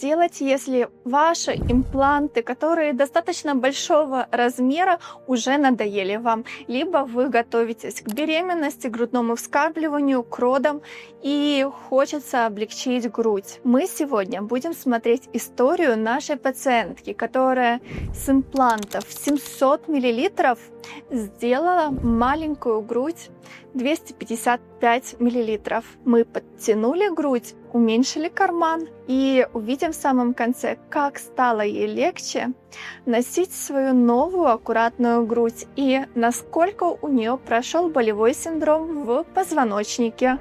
Делать, если ваши импланты, которые достаточно большого размера, уже надоели вам? Либо вы готовитесь к беременности, грудному вскармливанию, к родам и хочется облегчить грудь. Мы сегодня будем смотреть историю нашей пациентки, которая с имплантов 700 мл сделала маленькую грудь 255 миллилитров. Мы подтянули грудь, уменьшили карман и увидим в самом конце, как стало ей легче носить свою новую аккуратную грудь и насколько у нее прошел болевой синдром в позвоночнике.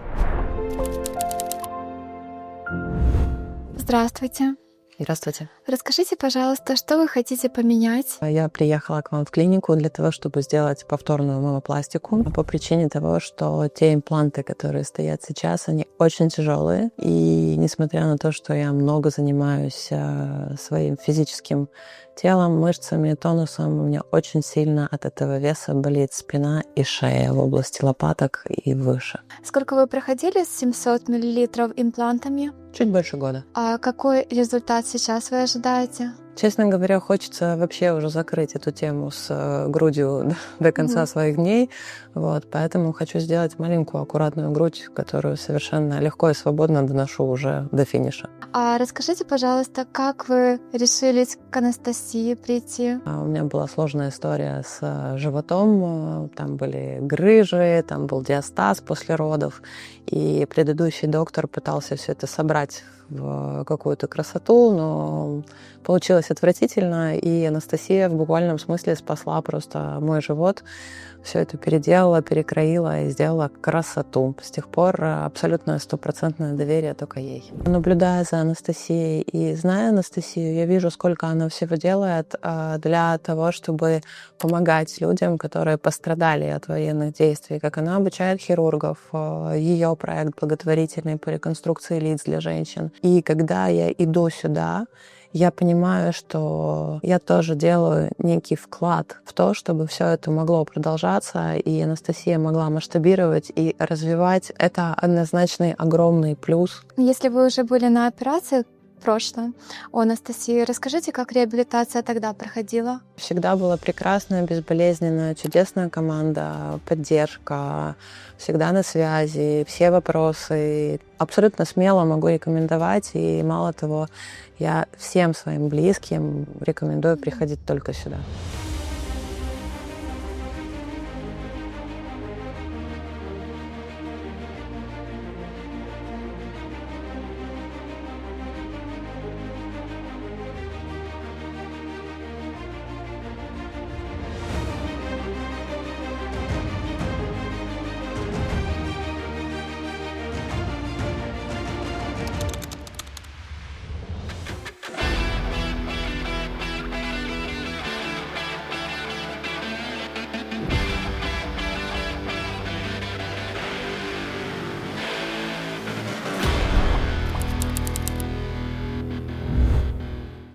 Здравствуйте. Здравствуйте. Расскажите, пожалуйста, что вы хотите поменять? Я приехала к вам в клинику для того, чтобы сделать повторную мамопластику по причине того, что те импланты, которые стоят сейчас, они очень тяжелые. И несмотря на то, что я много занимаюсь э, своим физическим телом, мышцами, тонусом, у меня очень сильно от этого веса болит спина и шея в области лопаток и выше. Сколько вы проходили с 700 мл имплантами? Чуть больше года. А какой результат сейчас вы ожидаете? Честно говоря, хочется вообще уже закрыть эту тему с э, грудью до конца mm-hmm. своих дней. Вот, поэтому хочу сделать маленькую аккуратную грудь, которую совершенно легко и свободно доношу уже до финиша. А расскажите, пожалуйста, как вы решились к Анастасии прийти? А у меня была сложная история с э, животом. Там были грыжи, там был диастаз после родов. И предыдущий доктор пытался все это собрать в какую-то красоту, но получилось отвратительно, и Анастасия в буквальном смысле спасла просто мой живот, все это переделала, перекроила и сделала красоту. С тех пор абсолютное стопроцентное доверие только ей. Наблюдая за Анастасией и зная Анастасию, я вижу, сколько она всего делает а, для того, чтобы помогать людям, которые пострадали от военных действий, как она обучает хирургов, а, ее проект благотворительный по реконструкции лиц для женщин. И когда я иду сюда, я понимаю, что я тоже делаю некий вклад в то, чтобы все это могло продолжаться, и Анастасия могла масштабировать и развивать. Это однозначный огромный плюс. Если вы уже были на операции, прошлом у Анастасии. Расскажите, как реабилитация тогда проходила? Всегда была прекрасная, безболезненная, чудесная команда, поддержка, всегда на связи, все вопросы. Абсолютно смело могу рекомендовать, и мало того, я всем своим близким рекомендую приходить только сюда.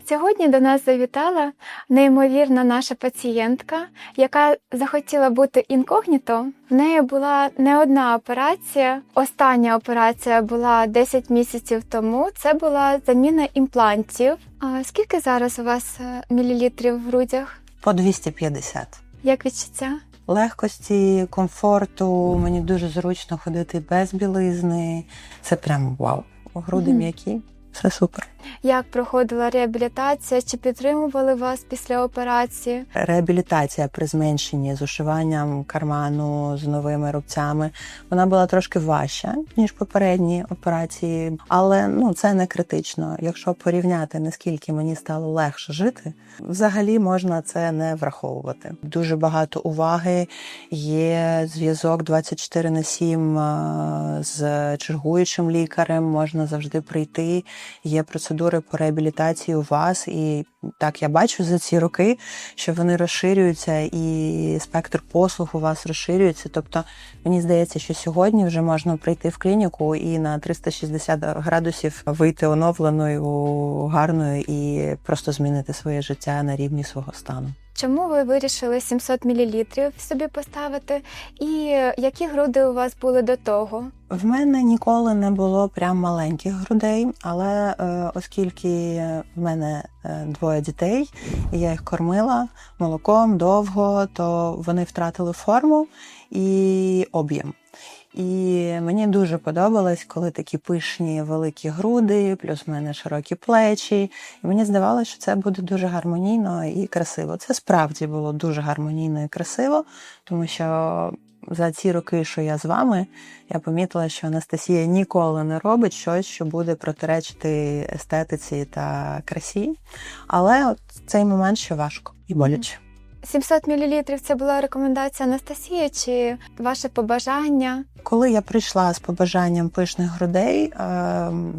Сьогодні до нас завітала неймовірна наша пацієнтка, яка захотіла бути інкогніто. В неї була не одна операція. Остання операція була 10 місяців тому. Це була заміна імплантів. А скільки зараз у вас е, мілілітрів в грудях? По 250. Як відчуття? Легкості, комфорту. Мені дуже зручно ходити без білизни. Це прям вау. Груди mm -hmm. м'які. Все супер. Як проходила реабілітація? Чи підтримували вас після операції? Реабілітація при зменшенні з ушиванням карману з новими рубцями вона була трошки важча ніж попередні операції, але ну це не критично. Якщо порівняти наскільки мені стало легше жити, взагалі можна це не враховувати. Дуже багато уваги є зв'язок 24 на 7 з чергуючим лікарем. Можна завжди прийти. Є процедури по реабілітації у вас, і так я бачу за ці роки, що вони розширюються, і спектр послуг у вас розширюється. Тобто, мені здається, що сьогодні вже можна прийти в клініку і на 360 градусів вийти оновленою, гарною і просто змінити своє життя на рівні свого стану. Чому ви вирішили 700 мл собі поставити? І які груди у вас були до того? В мене ніколи не було прям маленьких грудей, але е, оскільки в мене е, двоє дітей, і я їх кормила молоком довго, то вони втратили форму і об'єм. І мені дуже подобалось, коли такі пишні великі груди, плюс в мене широкі плечі. І мені здавалося, що це буде дуже гармонійно і красиво. Це справді було дуже гармонійно і красиво, тому що за ці роки, що я з вами, я помітила, що Анастасія ніколи не робить щось, що буде протиречити естетиці та красі. Але от цей момент ще важко і боляче. 700 мл це була рекомендація Анастасії чи ваше побажання? Коли я прийшла з побажанням пишних грудей, е,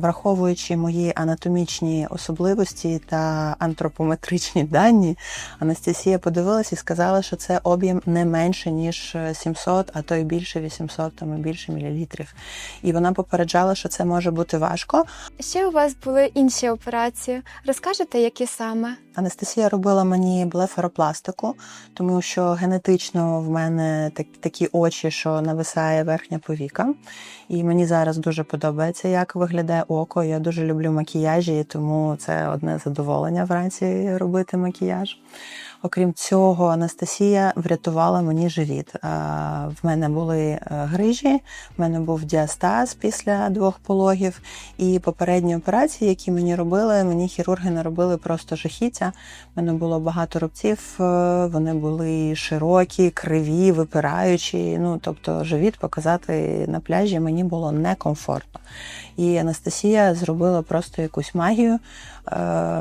враховуючи мої анатомічні особливості та антропометричні дані, Анастасія подивилась і сказала, що це об'єм не менше ніж 700, а то й більше 800, там і більше мілілітрів. І вона попереджала, що це може бути важко. Ще у вас були інші операції. Розкажете, які саме? Анастасія робила мені блефаропластику, тому що генетично в мене так, такі очі, що нависає верхня повіка. І мені зараз дуже подобається, як виглядає око. Я дуже люблю макіяжі, тому це одне задоволення вранці робити макіяж. Окрім цього, Анастасія врятувала мені живіт. В мене були е, грижі, в мене був діастаз після двох пологів. І попередні операції, які мені робили, мені хірурги не робили просто жахіття. В мене було багато рубців, е, вони були широкі, криві, випираючі. Ну тобто, живіт показати на пляжі мені було некомфортно. І Анастасія зробила просто якусь магію. Е,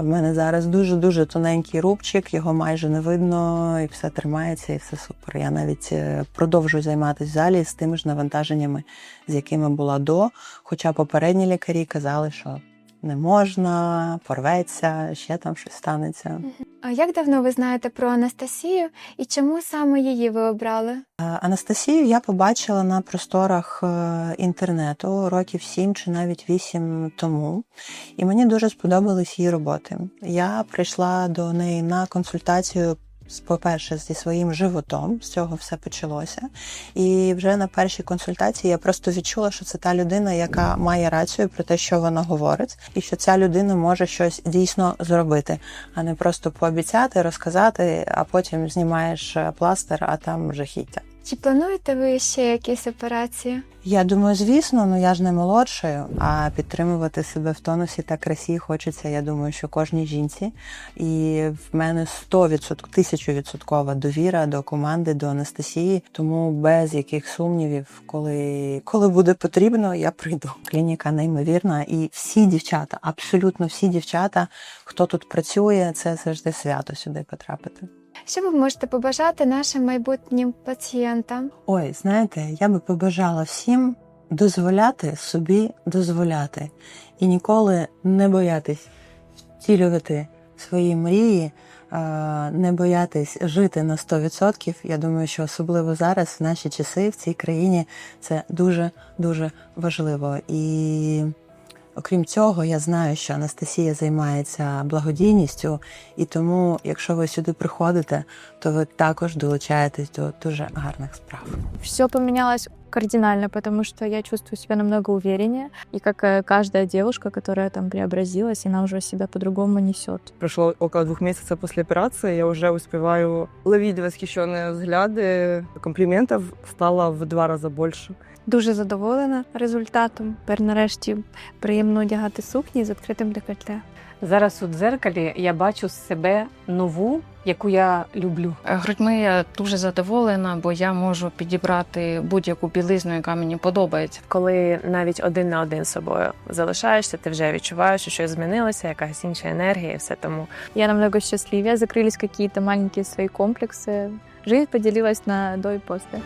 В мене зараз дуже дуже тоненький рубчик, його майже не видно, і все тримається, і все супер. Я навіть е, продовжую займатися в залі з тими ж навантаженнями, з якими була до. Хоча попередні лікарі казали, що не можна, порветься, ще там щось станеться. А як давно ви знаєте про Анастасію і чому саме її ви обрали? Е, Анастасію я побачила на просторах е, інтернету років сім чи навіть вісім тому, і мені дуже сподобались її роботи. Я прийшла до неї на консультацію. По-перше, зі своїм животом з цього все почалося. І вже на першій консультації я просто відчула, що це та людина, яка має рацію про те, що вона говорить, і що ця людина може щось дійсно зробити, а не просто пообіцяти, розказати, а потім знімаєш е, пластир, а там жахіття. Чи плануєте ви ще якісь операції? Я думаю, звісно, ну я ж не молодшою, а підтримувати себе в тонусі та красі хочеться. Я думаю, що кожній жінці. І в мене 100%, тисячовідсоткова довіра до команди, до Анастасії. Тому без яких сумнівів, коли, коли буде потрібно, я прийду. Клініка неймовірна, і всі дівчата, абсолютно всі дівчата, хто тут працює, це завжди свято сюди потрапити. Що ви можете побажати нашим майбутнім пацієнтам? Ой, знаєте, я би побажала всім дозволяти собі дозволяти і ніколи не боятись втілювати свої мрії, не боятись жити на 100%. Я думаю, що особливо зараз, в наші часи, в цій країні, це дуже дуже важливо. І окрім цього, я знаю, що Анастасія займається благодійністю, і тому, якщо ви сюди приходите, то ви також долучаєтесь до дуже гарних справ. Все поменялось кардинально, потому что я чувствую себя намного увереннее. И как э, каждая девушка, которая там преобразилась, она уже себя по-другому несет. Прошло около двух месяцев после операции, я уже успеваю ловить восхищенные взгляды. Комплиментов стало в два раза больше. Дуже задоволена результатом. Тепер нарешті приємно одягати сукні з відкритим декольте. Зараз у дзеркалі я бачу себе нову, яку я люблю. Е, Грудьми я дуже задоволена, бо я можу підібрати будь-яку білизну, яка мені подобається. коли навіть один на один з собою залишаєшся, ти вже відчуваєш, що щось змінилося, якась інша енергія, і все тому Я намного счастливее, закрылись какие-то маленькие свои комплексы. Жизнь поделилась на до и после.